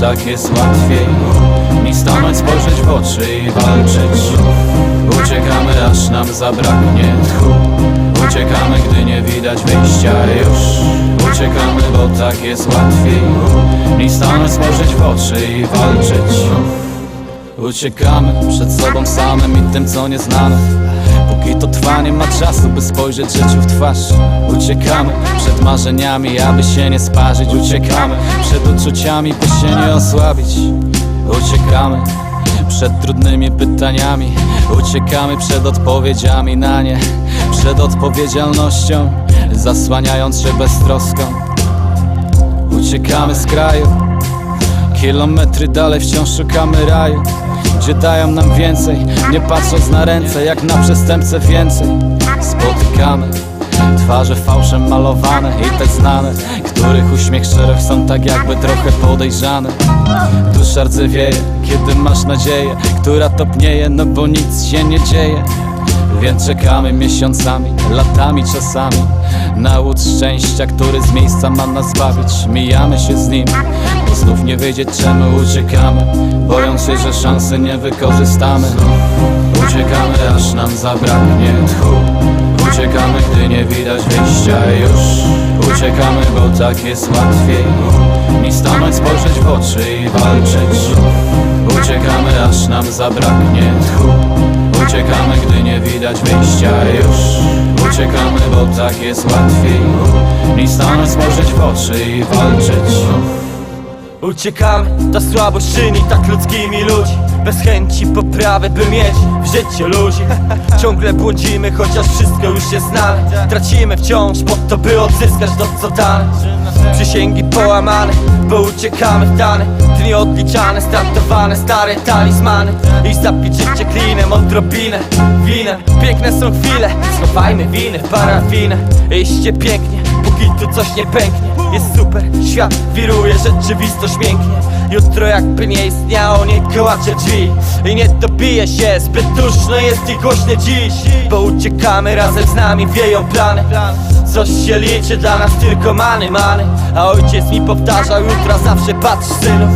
tak jest łatwiej Niż stanąć, spojrzeć w oczy i walczyć. Uciekamy, aż nam zabraknie tchu. Uciekamy, gdy nie widać wyjścia już. Uciekamy, bo tak jest łatwiej Niż stanąć, spojrzeć w oczy i walczyć. Uciekamy przed sobą samym i tym co nieznane Nie ma czasu by spojrzeć życiu w twarz. Uciekamy przed marzeniami aby się nie sparzyć. Uciekamy przed uczuciami by się nie osłabić. Uciekamy przed trudnymi pytaniami. Uciekamy przed odpowiedziami na nie. Przed odpowiedzialnością Zasłaniając się beztroską. Uciekamy z kraju. Kilometry dalej wciąż szukamy raju Gdzie dają nam więcej Nie patrząc na ręce jak na przestępcę więcej. Spotykamy Twarze fałszem malowane i te znane Których uśmiech szczerych są tak jakby trochę podejrzane. Dusza rdzewieje, kiedy masz nadzieję Która topnieje, no bo nic się nie dzieje więc czekamy miesiącami, latami czasami. Na łód szczęścia, który z miejsca ma nas zbawić Mijamy się z nim, bo znów nie wiedzieć czemu uciekamy. Bojąc się, że szansy nie wykorzystamy. Uciekamy, aż nam zabraknie tchu. Uciekamy, gdy nie widać wyjścia już. Uciekamy, bo tak jest łatwiej. Niż stanąć, spojrzeć w oczy i walczyć. Uciekamy, aż nam zabraknie tchu Uciekamy, gdy nie widać wyjścia już. Uciekamy, bo tak jest łatwiej. Niż stanąć, spojrzeć w oczy i walczyć. Uciekamy, ta słabość czyni tak ludzkimi ludzi Bez chęci poprawy, by mieć w życiu ludzi. Ciągle błądzimy, chociaż wszystko już jest znane. Tracimy wciąż po to, by odzyskać to co dane. Przysięgi połamane, bo uciekamy w dane. Dni odliczane, startowane, stare talizmany. I zapić życie klinem, odrobinę, winem Piękne są chwile, schowajmy winy parafinę. Iście pięknie, póki tu coś nie pęknie. Jest super, świat wiruje, rzeczywistość mięknie. Jutro jakby nie istniało, nie kołacze drzwi. I nie dobije się, zbyt duszno jest i głośne dziś. Bo uciekamy, razem z nami wieją plany. Coś się liczy dla nas tylko many, many. A ojciec mi powtarzał, jutra zawsze patrz synu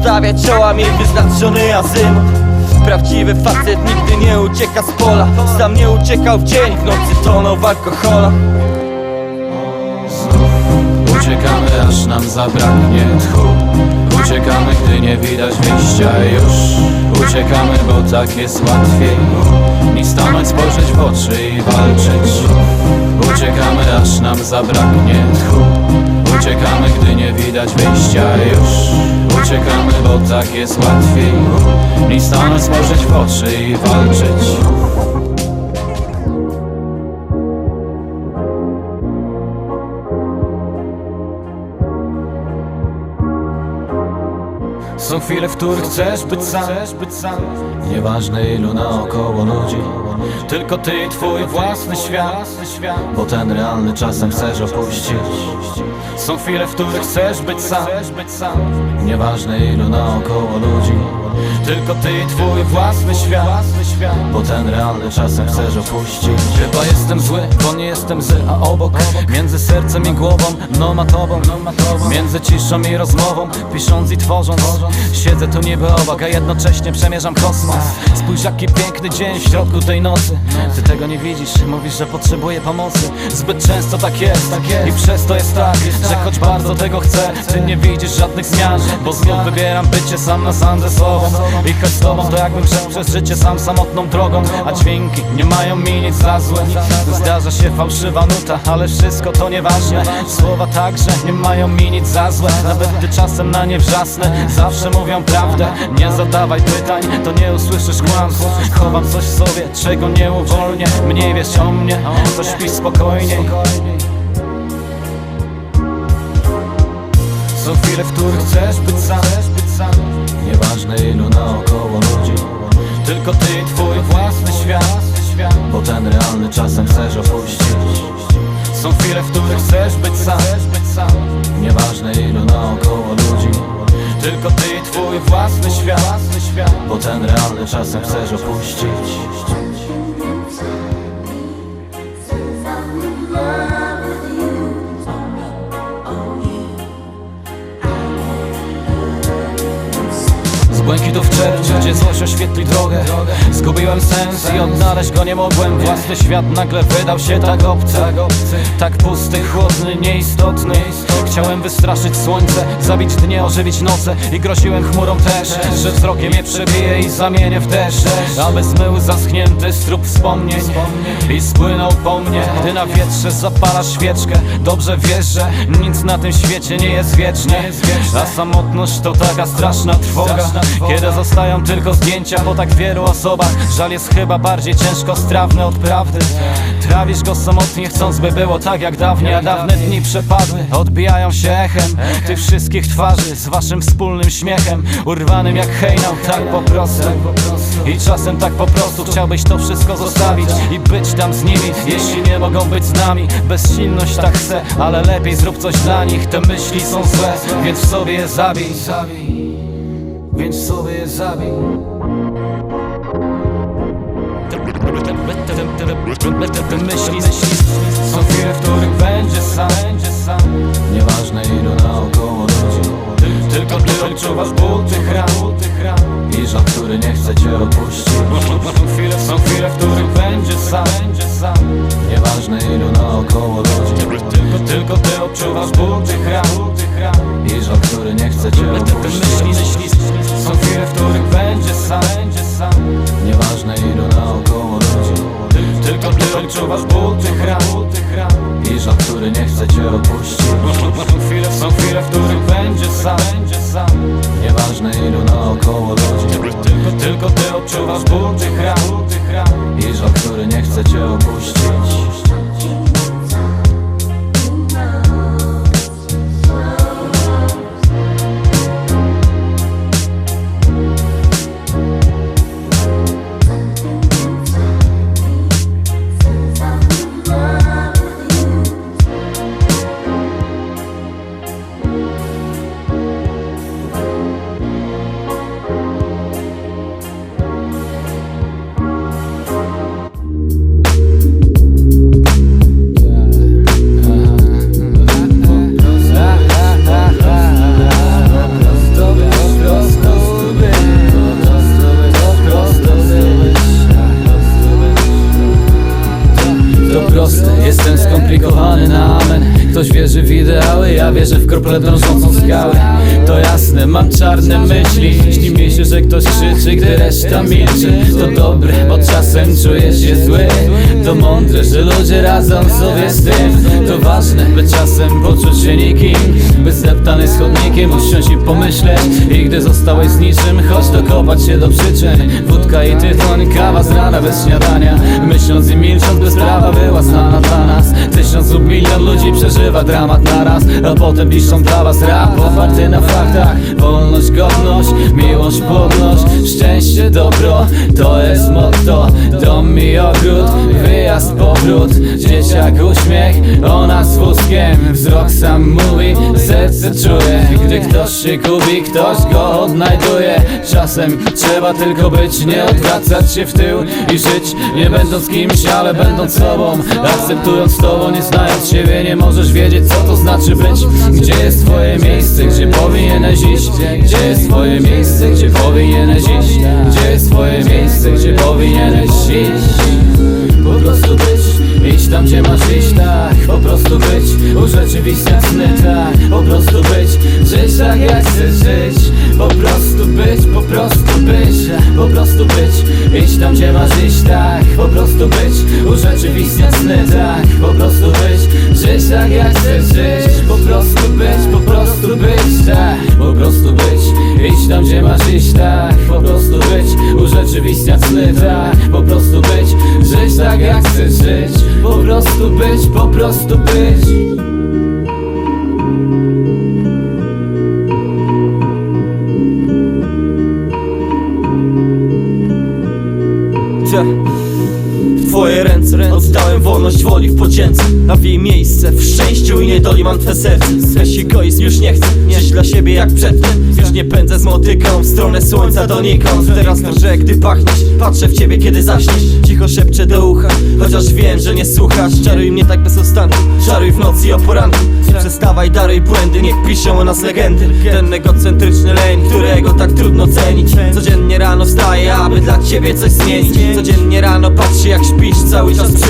Stawia czoła mi wyznaczony azymut Prawdziwy facet nigdy nie ucieka z pola. Sam nie uciekał w dzień, w nocy tonął w alkoholach Uciekamy, aż nam zabraknie tchu. Uciekamy, gdy nie widać wyjścia już. Uciekamy, bo tak jest łatwiej. Niż stanąć, spojrzeć w oczy i walczyć. Uciekamy, aż nam zabraknie tchu. Uciekamy, gdy nie widać wyjścia już. Uciekamy, bo tak jest łatwiej. Niż stanąć, spojrzeć w oczy i walczyć Są chwile, w których chcesz być sam. Nieważne ilu naokoło ludzi. Tylko ty i twój własny świat. Bo ten realny czasem chcesz opuścić. Są chwile, w których chcesz być sam. Nieważne ilu naokoło ludzi Tylko ty i twój własny świat. Bo ten realny czasem chcesz opuścić. Chyba jestem zły, bo nie jestem zły, a obok. Między sercem i głową, no ma tobą. Między ciszą i rozmową, pisząc i tworząc. Siedzę tu niby obok, a jednocześnie przemierzam kosmos. Spójrz jaki piękny dzień w środku tej nocy. Ty tego nie widzisz, mówisz, że potrzebuję pomocy. Zbyt często tak jest. I przez to jest tak Że choć bardzo tego chcę, ty nie widzisz żadnych zmian. Bo znów wybieram bycie sam na sam ze sobą I choć z tobą to jakbym szedł przez życie sam samotną drogą. A dźwięki nie mają mi nic za złe. Zdarza się fałszywa nuta, ale wszystko to nieważne. Słowa także nie mają mi nic za złe. Nawet gdy czasem na nie wrzasnę Zawsze mówią prawdę, nie zadawaj pytań To nie usłyszysz kłamstw. Chowam coś w sobie, czego nie uwolnię. Mniej wiesz o mnie, to śpisz spokojniej. Są chwile, w których chcesz być sam Nieważne ilu naokoło ludzi. Tylko ty i twój własny świat Bo ten realny czasem chcesz opuścić. Są chwile, w których chcesz być sam. Nieważne ilu naokoło ludzi. Tylko ty i twój własny świat Bo ten realny czasem chcesz opuścić błękitów czerwca Gdzie złość oświetli drogę. Zgubiłem sens i odnaleźć go nie mogłem. Własny świat nagle wydał się tak obcy. Tak pusty, chłodny, nieistotny. Chciałem wystraszyć słońce, zabić dnie, ożywić noce. I groziłem chmurą też, że wzrokiem je przebiję i zamienię w deszcz Aby zmył zaschnięty strób wspomnień I spłynął po mnie, gdy na wietrze zapalasz świeczkę. Dobrze wiesz, że nic na tym świecie nie jest wiecznie A samotność to taka straszna trwoga Kiedy zostają tylko zdjęcia po tak wielu osobach Żal jest chyba bardziej ciężko strawny od prawdy. Trawisz go samotnie chcąc by było tak jak dawniej A dawne dni przepadły, odbijają się echem Tych wszystkich twarzy z waszym wspólnym śmiechem Urwanym jak hejnał, tak po prostu. I czasem tak po prostu chciałbyś to wszystko zostawić I być tam z nimi, jeśli nie mogą być z nami. Bezsilność tak chcę, ale lepiej zrób coś dla nich Te myśli są złe, więc w sobie je zabij Więc sobie zabij. Myśli, są chwile, w których będzie sam, Nieważne ilu naokoło ludzi. Ty- Tylko ty odczuwasz ból tych ran, tych ran, I żal, który nie chce cię opuścić. Są chwile, są chwile, w których będzie sam, Nieważne ilu naokoło ludzi. Tylko, tylko ty odczuwasz ból tych ran, I żal, który nie chce cię opuścić wierzy w ideały, ja wierzę w krople drążącą skałę. To jasne, mam czarne myśli. Śni mi się, że ktoś krzyczy, gdy reszta milczy. To dobre, bo czasem czuję się zły. To mądre, że ludzie radzą sobie z tym. To ważne, by czasem poczuć się nikim By zdeptany z chodnikiem usiąść i pomyśleć. I gdy zostałeś z niczym, chodź dokopać się do przyczyn. Wódka i tytoń, kawa z rana bez śniadania. Myśląc i milcząc, bez prawa była znana dla nas. Tysiąc lub milion ludzi przeżywa dramat naraz. A potem piszą dla was rap oparty na faktach. Wolność, godność, miłość, płodność Szczęście, dobro, to jest motto. Dom i ogród, wyjazd, powrót. Dzieciak uśmiech, ona z wózkiem. Wzrok sam mówi, serce czuje. Gdy ktoś się gubi, ktoś go odnajduje. Czasem trzeba tylko być, nie odwracać się w tył I żyć, nie będąc kimś, ale będąc sobą. Akceptując to, nie znając siebie Nie możesz wiedzieć co to znaczy być. Gdzie jest twoje miejsce, gdzie powinieneś iść? Gdzie jest twoje miejsce, gdzie powinieneś iść? Gdzie jest twoje miejsce, gdzie powinieneś iść? Po prostu być Iść tam gdzie masz iść, tak Po prostu być. Urzeczywistniać sny, tak prostu być. Żyć tak jak chcesz żyć. Po prostu być, po prostu być. Po prostu być. Iść tam gdzie masz iść, tak. Po prostu być. Urzeczywistniać sny, tak. Po prostu być. Żyć tak jak chcesz żyć. Po prostu być, po prostu być, tak. Po prostu być. Iść tam gdzie masz iść, tak. Po prostu być. Urzeczywistniać sny, tak. Po prostu być. Żyć tak jak chcesz żyć. Po prostu być, po prostu być wolność woli w podzięce A w jej miejsce w szczęściu i pierdoli mam twe serce. Weź egoizm już nie chcę Żyć dla siebie jak przedtem. Już nie pędzę z motyką w stronę słońca donikąd Teraz drżę gdy pachniesz Patrzę w ciebie kiedy zaśniesz. Cicho szepczę do ucha Chociaż wiem, że nie słuchasz. Czaruj mnie tak bez ustanku Czaruj w nocy i o poranku. Nie przestawaj, daruj błędy Niech piszą o nas legendy. Ten egocentryczny leń, którego tak trudno cenić. Codziennie rano wstaję, aby dla ciebie coś zmienić. Codziennie rano patrzę jak śpisz cały czas przy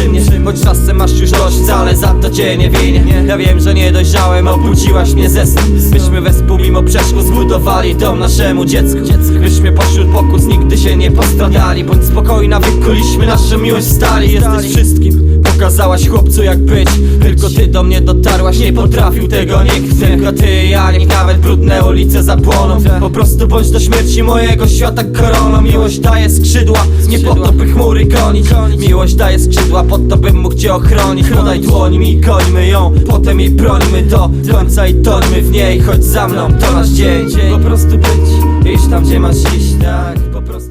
masz już dość, wcale za to cię nie winię. Ja wiem, że nie dojrzałem, obudziłaś mnie ze snu Byśmy wespół mimo przeszkód zbudowali dom naszemu dziecku. Byśmy pośród pokus nigdy się nie postradali Bądź spokojna, wykuliśmy naszą miłość stali. Jesteś wszystkim, pokazałaś chłopcu jak być. Tylko ty do mnie dotarłaś, nie potrafił tego nikt. Tylko ty, ja, niech nawet brudne ulice zapłoną Po prostu bądź do śmierci mojego świata koroną. Miłość daje skrzydła, nie po to by chmury gonić. Miłość daje skrzydła, po to bym mógł cię ochronić. Podaj dłoń mi, gońmy ją, potem jej brońmy do końca i tońmy w niej. Chodź za mną, to nasz dzień. Po prostu być, iść tam gdzie masz iść, tak, po prostu